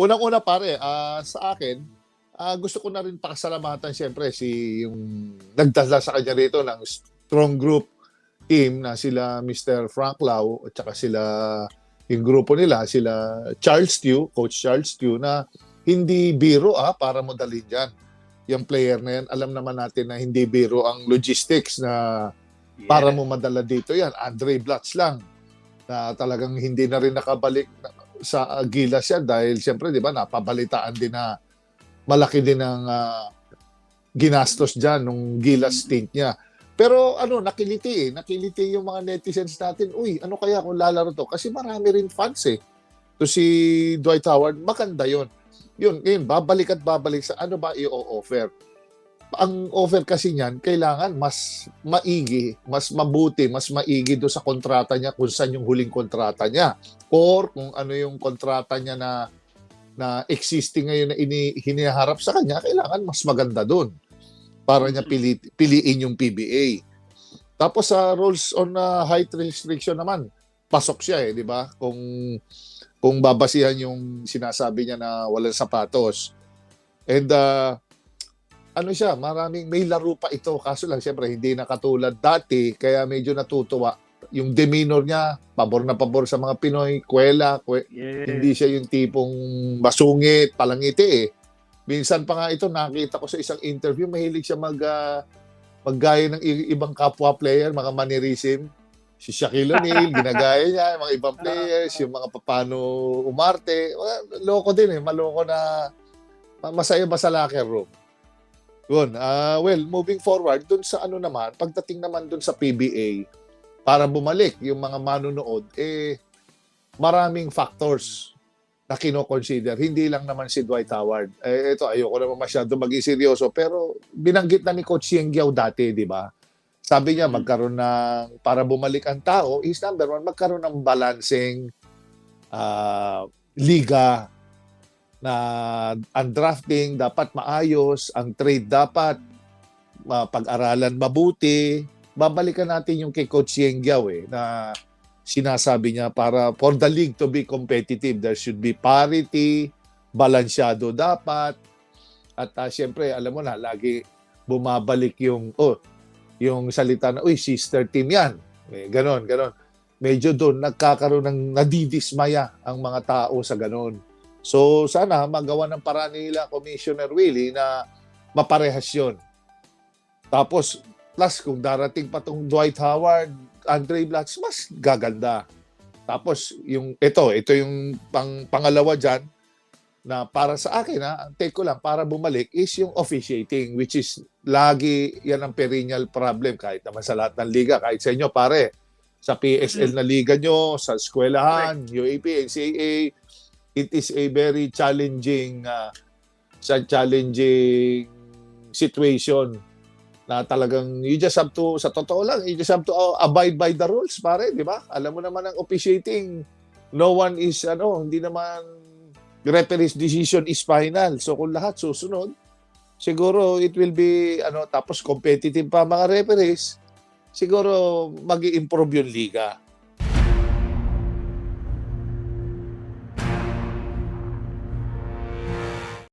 Unang-una pare, ah, sa akin, ah, gusto ko na rin pasalamatan siyempre si yung nagdala sa kanya rito ng strong group team na sila Mr. Frank Lau at saka sila yung grupo nila, sila Charles Tew, Coach Charles Tew na hindi biro ah, para mo dalhin dyan. Yung player na yan, alam naman natin na hindi biro ang logistics na para mo madala dito yan. Andre Blatz lang na talagang hindi na rin nakabalik na- sa uh, Gilas yan dahil siyempre 'di ba napabalitaan din na malaki din ang ah, ginastos diyan nung Gilas stint niya. Pero ano, nakiliti eh. Nakiliti yung mga netizens natin. Uy, ano kaya kung lalaro to? Kasi marami rin fans eh. To si Dwight Howard, maganda yon. Yun, ngayon, babalik at babalik sa ano ba i-offer. Ang offer kasi niyan, kailangan mas maigi, mas mabuti, mas maigi do sa kontrata niya kung saan yung huling kontrata niya. Or kung ano yung kontrata niya na na existing ngayon na ini, hiniharap sa kanya, kailangan mas maganda doon para niya pili, piliin yung PBA. Tapos sa rules on uh, height restriction naman, pasok siya eh, di ba? Kung kung babasihan yung sinasabi niya na walang sapatos. And uh, ano siya, maraming may laro pa ito kaso lang siyempre hindi na katulad dati kaya medyo natutuwa yung demeanor niya, pabor na pabor sa mga Pinoy, kwela, kwe, Yeah. hindi siya yung tipong masungit, palangiti eh. Minsan pa nga ito, nakita ko sa isang interview, mahilig siya mag, ah, maggaya ng ibang kapwa player, mga mannerism. Si Shaquille O'Neal, ginagaya niya, yung mga ibang players, yung mga papano umarte. Loko din eh, maloko na ma- masaya ba sa locker room. Yun, ah, well, moving forward, dun sa ano naman, pagdating naman dun sa PBA, para bumalik yung mga manunood, eh, maraming factors na kino-consider. Hindi lang naman si Dwight Howard. Eh, ito, ayoko naman masyado maging seryoso, pero binanggit na ni Coach Yeng Giao dati, di ba? Sabi niya, Mm. magkaroon ng, para bumalik ang tao, is number one, magkaroon ng balancing ah, liga na ang drafting dapat maayos, ang trade dapat pag-aralan mabuti. Babalikan natin yung kay Coach Yeng Giao eh, na sinasabi niya para for the league to be competitive, there should be parity, balansyado dapat. At uh, siyempre, alam mo na, lagi bumabalik yung, oh, yung salita na, uy, sister team yan. Eh, ganon, ganon. Medyo doon, nagkakaroon ng nadidismaya ang mga tao sa ganon. So, sana magawa ng paraan nila, Commissioner Willie, na maparehas yun. Tapos, plus, kung darating pa tong Dwight Howard, Andre Blatz, mas gaganda. Tapos, yung, ito, ito yung pang, pangalawa dyan, na para sa akin, ha, ang take ko lang, para bumalik, is yung officiating, which is lagi yan ang perennial problem, kahit naman sa lahat ng liga, kahit sa inyo, pare, sa PSL na liga nyo, sa eskwelahan, UAP, NCAA, it is a very challenging, uh, challenging situation na talagang you just have to, sa totoo lang, you just have to uh, abide by the rules, pare, di ba? Alam mo naman ang officiating, no one is, ano, hindi naman referee's decision is final. So kung lahat susunod, siguro it will be, ano, tapos competitive pa mga referees, siguro mag improve yung liga.